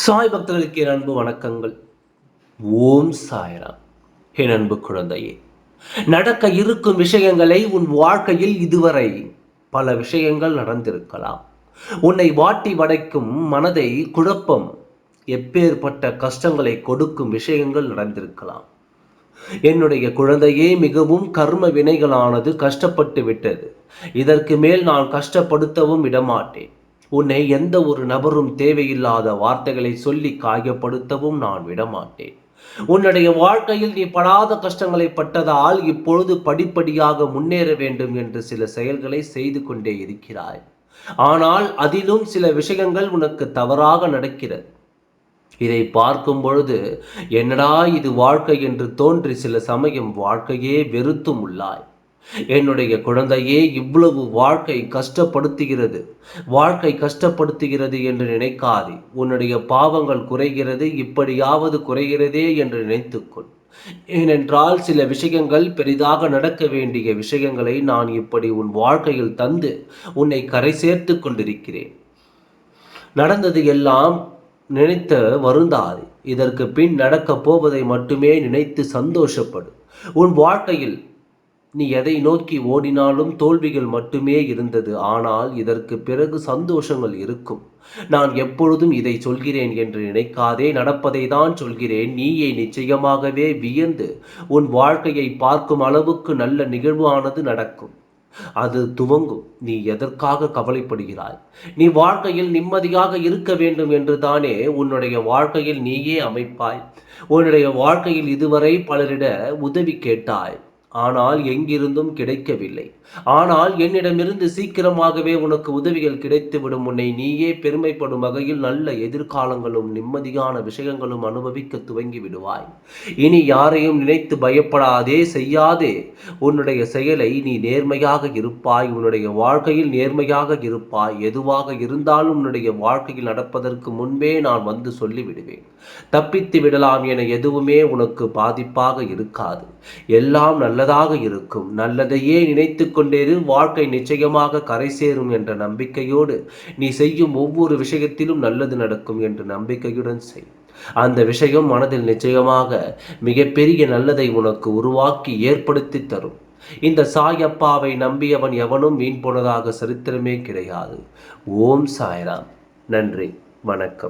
சாய் பக்தர்களுக்கு என் அன்பு வணக்கங்கள். ஓம் சாய்ராம். என் அன்பு குழந்தையே நடக்க இருக்கும் விஷயங்களை உன் வாழ்க்கையில் இதுவரை பல விஷயங்கள் நடந்திருக்கலாம். உன்னை வாட்டி வடைக்கும் மனதை குழப்பம் எப்பேற்பட்ட கஷ்டங்களை கொடுக்கும் விஷயங்கள் நடந்திருக்கலாம். என்னுடைய குழந்தையே மிகவும் கர்ம வினைகளானது கஷ்டப்பட்டு விட்டது. இதற்கு மேல் நான் கஷ்டப்படுத்தவும் விடமாட்டேன். உன்னை எந்த ஒரு நபரும் தேவையில்லாத வார்த்தைகளை சொல்லி காயப்படுத்தவும் நான் விடமாட்டேன். உன்னுடைய வாழ்க்கையில் நீ படாத கஷ்டங்களை பட்டதால் இப்பொழுது படிப்படியாக முன்னேற வேண்டும் என்று சில செயல்களை செய்து கொண்டே இருக்கிறாய். ஆனால் அதிலும் சில விஷயங்கள் உனக்கு தவறாக நடக்கிறது. இதை பார்க்கும் பொழுது என்னடா இது வாழ்க்கை என்று தோன்றி சில சமயம் வாழ்க்கையே வெறுத்தும் உள்ளாய். என்னுடைய குழந்தையே இவ்வளவு வாழ்க்கை கஷ்டப்படுத்துகிறது. வாழ்க்கை கஷ்டப்படுத்துகிறது என்று நினைக்காதே. உன்னுடைய பாவங்கள் குறைகிறது இப்படியாவது குறைகிறதே என்று நினைத்துக்கொள். ஏனென்றால் சில விஷயங்கள் பெரிதாக நடக்க வேண்டிய விஷயங்களை நான் இப்படி உன் வாழ்க்கையில் தந்து உன்னை கரை சேர்த்து கொண்டிருக்கிறேன். நடந்தது எல்லாம் நினைத்த வருந்தாது. இதற்கு பின் நடக்கப் போவதை மட்டுமே நினைத்து சந்தோஷப்படும் உன் வாழ்க்கையில் நீ எதை நோக்கி ஓடினாலும் தோல்விகள் மட்டுமே இருந்தது. ஆனால் இதற்கு பிறகு சந்தோஷங்கள் இருக்கும். நான் எப்பொழுதும் இதை சொல்கிறேன் என்று நினைக்காதே நடப்பதை தான் சொல்கிறேன். நீயே நிச்சயமாகவே வியந்து உன் வாழ்க்கையை பார்க்கும் அளவுக்கு நல்ல நிகழ்வானது நடக்கும். அது துவங்கும். நீ எதற்காக கவலைப்படுகிறாய்? நீ வாழ்க்கையில் நிம்மதியாக இருக்க வேண்டும் என்று தானே உன்னுடைய வாழ்க்கையில் நீயே அமைப்பாய். உன்னுடைய வாழ்க்கையில் இதுவரை பலரிட உதவி கேட்டாய். ஆனால் எங்கிருந்தும் கிடைக்கவில்லை. ஆனால் என்னிடமிருந்து சீக்கிரமாகவே உனக்கு உதவிகள் கிடைத்துவிடும். உன்னை நீயே பெருமைப்படும் வகையில் நல்ல எதிர்காலங்களும் நிம்மதியான விஷயங்களும் அனுபவிக்க துவங்கி விடுவாய் இனி யாரையும் நினைத்து பயப்படாதே செய்யாதே. உன்னுடைய செயலை நீ நேர்மையாக இருப்பாய். உன்னுடைய வாழ்க்கையில் நேர்மையாக இருப்பாய். எதுவாக இருந்தாலும் உன்னுடைய வாழ்க்கையில் நடப்பதற்கு முன்பே நான் வந்து சொல்லிவிடுவேன். தப்பித்து விடலாம் என எதுவுமே உனக்கு பாதிப்பாக இருக்காது. எல்லாம் நல்லதாக இருக்கும். நல்லதையே நினைத்து கொண்டேது வாழ்க்கை நிச்சயமாக கரை சேரும் என்ற நம்பிக்கையோடு நீ செய்யும் ஒவ்வொரு விஷயத்திலும் நல்லது நடக்கும் என்ற நம்பிக்கையுடன் செய். அந்த விஷயம் மனதில் நிச்சயமாக மிகப்பெரிய நல்லதை உனக்கு உருவாக்கி ஏற்படுத்தி தரும். இந்த சாயப்பாவை நம்பியவன் எவனும் வீண் போனதாக சரித்திரமே கிடையாது. ஓம் சாய்ராம். நன்றி. வணக்கம்.